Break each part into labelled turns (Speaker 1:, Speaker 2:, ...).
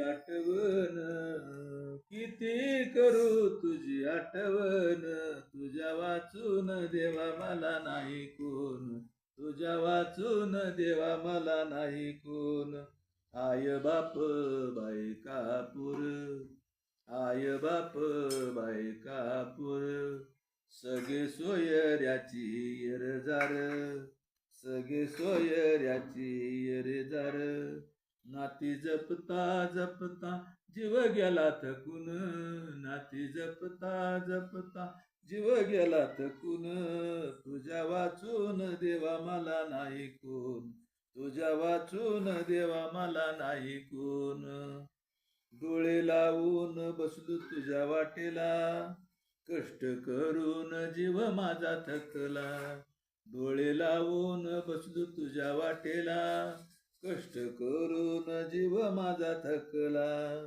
Speaker 1: आठवण किती करू तुझी आठवण? तुझ्या वाचून देवा मला नाही कोण? तुझ्या वाचून देवा मला नाही कोण? आय बाप बाई कापूर आय बाप बाई कापूर सगळे सोयऱ्याची येरजार सगळे सोयऱ्याची येरजार नाती जपता जपता जीव गेला थकून. नाती जपता जपता जीव गेला थकून. तुझ्या वाचून देवा मला नाही कोण. तुझ्या वाचून देवा मला नाही कोण. डोळे लावून बसलो तुझ्या वाटेला. कष्ट करून जीव माझा थकला. डोळे लावून बसलो तुझ्या वाटेला. कष्ट करून जीव माझा थकला.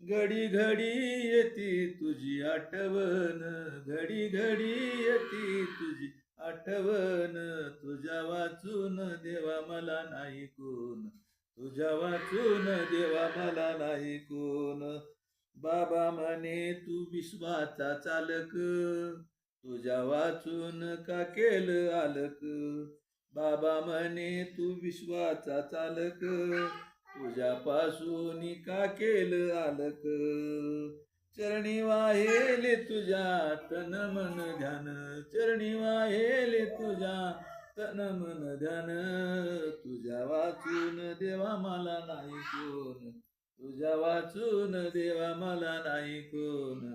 Speaker 1: घडी घडी येती तुझी आठवण घडी घडी येती तुझी आठवण. तुझ्या वाचून देवा मला नाही कोण तुझ्या वाचून देवा मला नाही कोण. बाबा म्हणे तू विश्वाचा चालक तुझ्या वाचून का केलं आलक? बाबा म्हणे तू विश्वाचा चालक तुझ्यापासून का केलं आलक. चरणी वाहेले तुझ्या तन मन ध्यान चरणी वाहेले तुझ्या तन मन ध्यान. तुझ्या वाचून देवा मला नाही कोण तुझ्या वाचून देवा मला नाही कोण.